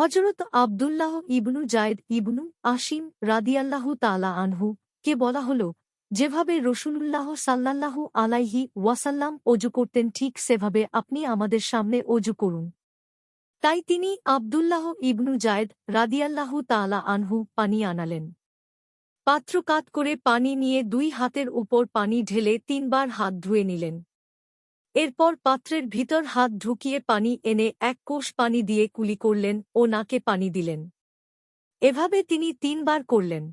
হজরত আবদুল্লাহ ইবনু জায়দ ইবনু আসিম রাদিয়াল্লাহু তালা আনহু কে বলা হল, যেভাবে রসুলুল্লাহ সাল্লাল্লাহু আলাইহি ওয়াসাল্লাম অজু করতেন, ঠিক সেভাবে আপনি আমাদের সামনে অজু করুন। তাই তিনি আবদুল্লাহ ইবনু জায়দ রাদিয়াল্লাহু তালা আনহু পানি আনালেন। পাত্র কাত করে পানি নিয়ে দুই হাতের উপর পানি ঢেলে তিনবার হাত ধুয়ে নিলেন। এরপর পাত্রের ভিতর হাত ঢুকিয়ে পানি এনে এক কোষ পানি দিয়ে কুলি করলেন ও নাকে পানি দিলেন। এভাবে তিনি তিনবার করলেন।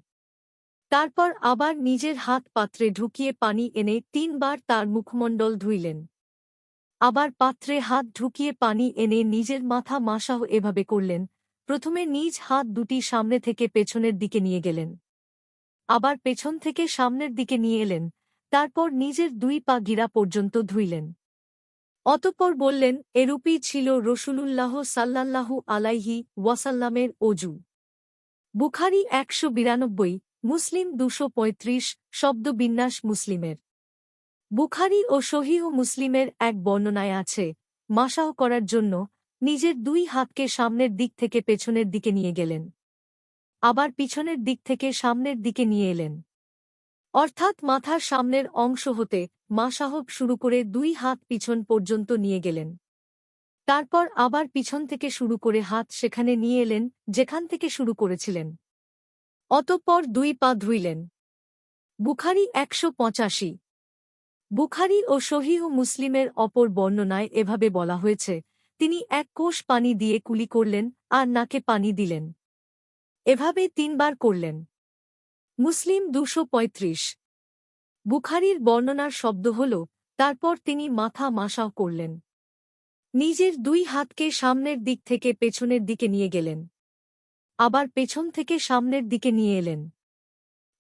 তারপর আবার নিজের হাত পাত্রে ঢুকিয়ে পানি এনে তিনবার তার মুখমণ্ডল ধুইলেন। আবার পাত্রে হাত ঢুকিয়ে পানি এনে নিজের মাথা মাসাহ এভাবে করলেন, প্রথমে নিজ হাত দুটি সামনে থেকে পেছনের দিকে নিয়ে গেলেন। আবার পেছন থেকে সামনের দিকে নিয়ে এলেন, তারপর নিজের দুই পা গিরা পর্যন্ত ধুইলেন। অতঃপর বললেন, এরূপই ছিল রসুলুল্লাহ সাল্লাল্লাহু আলাইহি ওয়াসাল্লামের অজু। বুখারি একশো বিরানব্বই, মুসলিম দুশো পঁয়ত্রিশ শব্দবিন্যাস মুসলিমের। বুখারি ও সহিহ মুসলিমের এক বর্ণনায় আছে মাসাও করার জন্য নিজের দুই হাতকে সামনের দিক থেকে পেছনের দিকে নিয়ে গেলেন। আবার পিছনের দিক থেকে সামনের দিকে নিয়ে এলেন। অর্থাৎ মাথার সামনের অংশ হতে মাসাহব শুরু করে দুই হাত পিছন পর্যন্ত নিয়ে গেলেন। তারপর আবার পিছন থেকে শুরু করে হাত সেখানে নিয়ে এলেন, যেখান থেকে শুরু করেছিলেন। অতঃপর দুই পা ধুইলেন। বুখারি একশো পঁচাশি। বুখারি ও সহিহ মুসলিমের অপর বর্ণনায় এভাবে বলা হয়েছে, তিনি এক কোষ পানি দিয়ে কুলি করলেন, আর নাকে পানি দিলেন। এভাবে তিনবার করলেন। মুসলিম দুশো পঁয়ত্রিশ। বুখারির বর্ণনার শব্দ হল, তারপর তিনি মাথা মাসাও করলেন। নিজের দুই হাতকে সামনের দিক থেকে পেছনের দিকে নিয়ে গেলেন। আবার পেছন থেকে সামনের দিকে নিয়ে এলেন।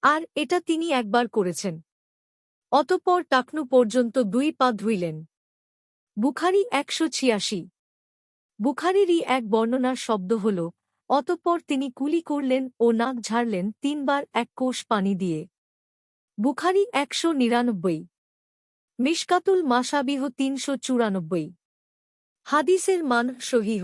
আর এটা তিনি একবার করেছেন। অতঃপর টাকনু পর্যন্ত দুই পা ধুইলেন। বুখারি একশো ছিয়াশি। বুখারিরই এক বর্ণনার শব্দ হল, অতঃপর তিনি কুলি করলেন ও নাক ঝাড়লেন তিনবার এক কোষ পানি দিয়ে। বুখারি একশো নিরানব্বই মিশকাতুল মাসাবিহ তিনশো চুরানব্বই। হাদিসের মান সহিহ।